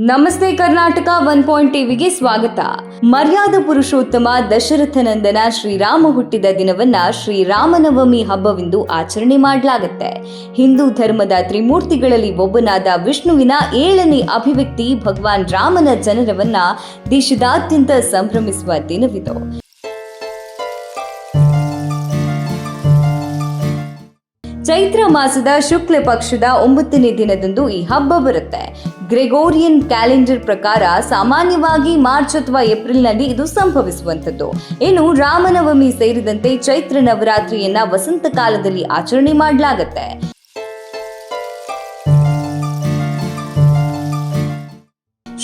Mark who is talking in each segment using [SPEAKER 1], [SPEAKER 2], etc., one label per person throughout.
[SPEAKER 1] ನಮಸ್ತೆ Karnataka one point ಟಿವಿಗೆ ಸ್ವಾಗತ. ಮರ್ಯಾದ ಪುರುಷೋತ್ತಮ ದಶರಥನಂದನ ಶ್ರೀರಾಮ ಹುಟ್ಟಿದ ದಿನವನ್ನ ಶ್ರೀರಾಮನವಮಿ ಹಬ್ಬವೆಂದು ಆಚರಣೆ ಮಾಡಲಾಗುತ್ತೆ. ಹಿಂದೂ ಧರ್ಮದ ತ್ರಿಮೂರ್ತಿಗಳಲ್ಲಿ ಒಬ್ಬನಾದ ವಿಷ್ಣುವಿನ ಏಳನೇ ಅಭಿವ್ಯಕ್ತಿ ಭಗವಾನ್ ರಾಮನ ಜನನವನ್ನ ದೇಶದಾದ್ಯಂತ ಸಂಭ್ರಮಿಸುವ ದಿನವಿದು. ಚೈತ್ರ ಮಾಸದ ಶುಕ್ಲ ಪಕ್ಷದ ಒಂಬತ್ತನೇ ದಿನದಂದು ಈ ಹಬ್ಬ ಬರುತ್ತೆ. ಗ್ರೆಗೋರಿಯನ್ ಕ್ಯಾಲೆಂಡರ್ ಪ್ರಕಾರ ಸಾಮಾನ್ಯವಾಗಿ ಮಾರ್ಚ್ ಅಥವಾ ಏಪ್ರಿಲ್ನಲ್ಲಿ ಇದು ಸಂಭವಿಸುವಂಥದ್ದು. ಇನ್ನು ರಾಮನವಮಿ ಸೇರಿದಂತೆ ಚೈತ್ರ ನವರಾತ್ರಿಯನ್ನ ವಸಂತ ಕಾಲದಲ್ಲಿ ಆಚರಣೆ ಮಾಡಲಾಗತ್ತೆ.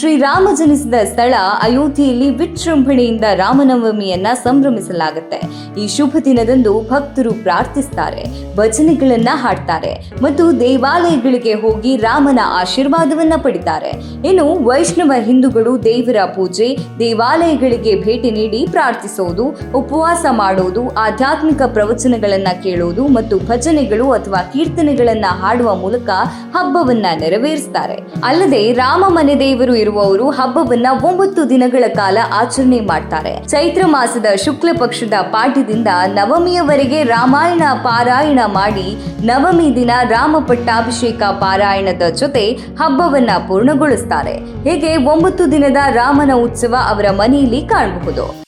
[SPEAKER 1] ಶ್ರೀರಾಮ ಜನಿಸಿದ ಸ್ಥಳ ಅಯೋಧ್ಯೆಯಲ್ಲಿ ವಿಜೃಂಭಣೆಯಿಂದ ರಾಮನವಮಿಯನ್ನ ಸಂಭ್ರಮಿಸಲಾಗುತ್ತೆ. ಈ ಶುಭ ದಿನದಂದು ಭಕ್ತರು ಪ್ರಾರ್ಥಿಸ್ತಾರೆ, ಭಜನೆಗಳನ್ನ ಹಾಡ್ತಾರೆ ಮತ್ತು ದೇವಾಲಯಗಳಿಗೆ ಹೋಗಿ ರಾಮನ ಆಶೀರ್ವಾದವನ್ನ ಪಡಿತಾರೆ. ಇನ್ನು ವೈಷ್ಣವ ಹಿಂದೂಗಳು ದೇವರ ಪೂಜೆ, ದೇವಾಲಯಗಳಿಗೆ ಭೇಟಿ ನೀಡಿ ಪ್ರಾರ್ಥಿಸೋದು, ಉಪವಾಸ ಮಾಡೋದು, ಆಧ್ಯಾತ್ಮಿಕ ಪ್ರವಚನಗಳನ್ನ ಕೇಳೋದು ಮತ್ತು ಭಜನೆಗಳು ಅಥವಾ ಕೀರ್ತನೆಗಳನ್ನ ಹಾಡುವ ಮೂಲಕ ಹಬ್ಬವನ್ನ ನೆರವೇರಿಸ್ತಾರೆ. ಅಲ್ಲದೆ ರಾಮ ಮನೆ ದೇವರು ಇರುವವರು ಹಬ್ಬವನ್ನ ಒಂಬತ್ತು ದಿನಗಳ ಕಾಲ ಆಚರಣೆ ಮಾಡ್ತಾರೆ. ಚೈತ್ರ ಮಾಸದ ಶುಕ್ಲ ಪಕ್ಷದ ಪಾಠದಿಂದ ನವಮಿಯವರೆಗೆ ರಾಮಾಯಣ ಪಾರಾಯಣ ಮಾಡಿ ನವಮಿ ದಿನ ರಾಮ ಪಟ್ಟಾಭಿಷೇಕ ಪಾರಾಯಣದ ಜೊತೆ ಹಬ್ಬವನ್ನ ಪೂರ್ಣಗೊಳಿಸ್ತಾರೆ. ಹೀಗೆ ಒಂಬತ್ತು ದಿನದ ರಾಮನ ಉತ್ಸವ ಅವರ ಮನೆಯಲ್ಲಿ ಕಾಣಬಹುದು.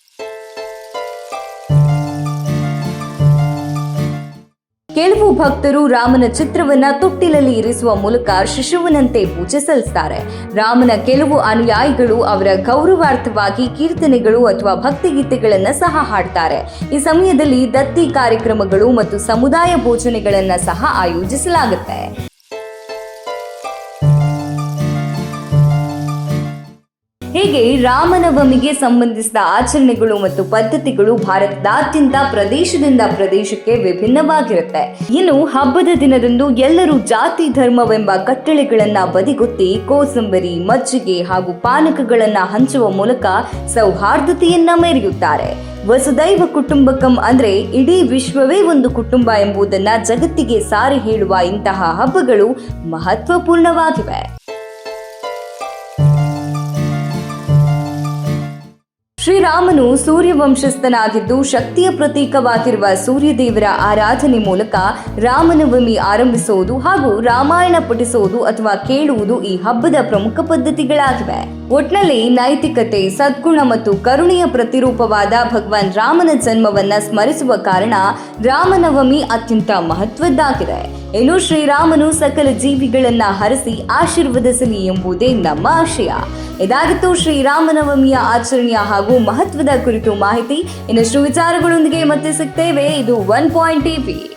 [SPEAKER 1] ಕೆಲವು ಭಕ್ತರು ರಾಮನ ಚಿತ್ರವನ್ನ ತೊಟ್ಟಿಲಲ್ಲಿ ಇರಿಸುವ ಮೂಲಕ ಶಿಶುವಿನಂತೆ ಪೂಜೆ ಸಲ್ಲಿಸ್ತಾರೆ. ರಾಮನ ಕೆಲವು ಅನುಯಾಯಿಗಳು ಅವರ ಗೌರವಾರ್ಥವಾಗಿ ಕೀರ್ತನೆಗಳು ಅಥವಾ ಭಕ್ತಿಗೀತೆಗಳನ್ನು ಸಹ ಹಾಡ್ತಾರೆ. ಈ ಸಮಯದಲ್ಲಿ ದತ್ತಿ ಕಾರ್ಯಕ್ರಮಗಳು ಮತ್ತು ಸಮುದಾಯ ಭೋಜನೆಗಳನ್ನ ಸಹ ಆಯೋಜಿಸಲಾಗುತ್ತೆ. ಹೀಗೆ ರಾಮನವಮಿಗೆ ಸಂಬಂಧಿಸಿದ ಆಚರಣೆಗಳು ಮತ್ತು ಪದ್ಧತಿಗಳು ಭಾರತದಾದ್ಯಂತ ಪ್ರದೇಶದಿಂದ ಪ್ರದೇಶಕ್ಕೆ ವಿಭಿನ್ನವಾಗಿರುತ್ತೆ. ಇನ್ನು ಹಬ್ಬದ ದಿನದಂದು ಎಲ್ಲರೂ ಜಾತಿ ಧರ್ಮವೆಂಬ ಕಟ್ಟಳೆಗಳನ್ನ ಬದಿಗೊತ್ತಿ ಕೋಸಂಬರಿ, ಮಜ್ಜಿಗೆ ಹಾಗೂ ಪಾನಕಗಳನ್ನ ಹಂಚುವ ಮೂಲಕ ಸೌಹಾರ್ದತೆಯನ್ನ ಮೆರೆಯುತ್ತಾರೆ. ವಸುದೈವ ಕುಟುಂಬಕಂ ಅಂದ್ರೆ ಇಡೀ ವಿಶ್ವವೇ ಒಂದು ಕುಟುಂಬ ಎಂಬುದನ್ನ ಜಗತ್ತಿಗೆ ಸಾರಿ ಹೇಳುವ ಇಂತಹ ಹಬ್ಬಗಳು ಮಹತ್ವಪೂರ್ಣವಾಗಿವೆ. ಶ್ರೀರಾಮನು ಸೂರ್ಯವಂಶಸ್ಥನಾಗಿದ್ದು ಶಕ್ತಿಯ ಪ್ರತೀಕವಾಗಿರುವ ಸೂರ್ಯದೇವರ ಆರಾಧನೆ ಮೂಲಕ ರಾಮನವಮಿ ಆರಂಭಿಸುವುದು ಹಾಗೂ ರಾಮಾಯಣ ಪಠಿಸುವುದು ಅಥವಾ ಕೇಳುವುದು ಈ ಹಬ್ಬದ ಪ್ರಮುಖ ಪದ್ಧತಿಗಳಾಗಿವೆ. ಒಟ್ನಲ್ಲಿ ನೈತಿಕತೆ, ಸದ್ಗುಣ ಮತ್ತು ಕರುಣೆಯ ಪ್ರತಿರೂಪವಾದ ಭಗವಾನ್ ರಾಮನ ಜನ್ಮವನ್ನ ಸ್ಮರಿಸುವ ಕಾರಣ ರಾಮನವಮಿ ಅತ್ಯಂತ ಮಹತ್ವದ್ದಾಗಿದೆ. ಇನ್ನು ಶ್ರೀರಾಮನು ಸಕಲ ಜೀವಿಗಳನ್ನ ಹರಿಸಿ ಆಶೀರ್ವದಿಸಲಿ ಎಂಬುದೇ ನಮ್ಮ ಆಶಯ. ಇದಾಗಿತ್ತು ಶ್ರೀರಾಮನವಮಿಯ ಆಚರಣೆಯ ಹಾಗೂ ಮಹತ್ವದ ಕುರಿತು ಮಾಹಿತಿ. ಇನ್ನಷ್ಟು ವಿಚಾರಗಳೊಂದಿಗೆ ಮತ್ತೆ ಸಿಗ್ತೇವೆ. ಇದು ಒನ್ ಪಾಯಿಂಟ್ ಟಿವಿ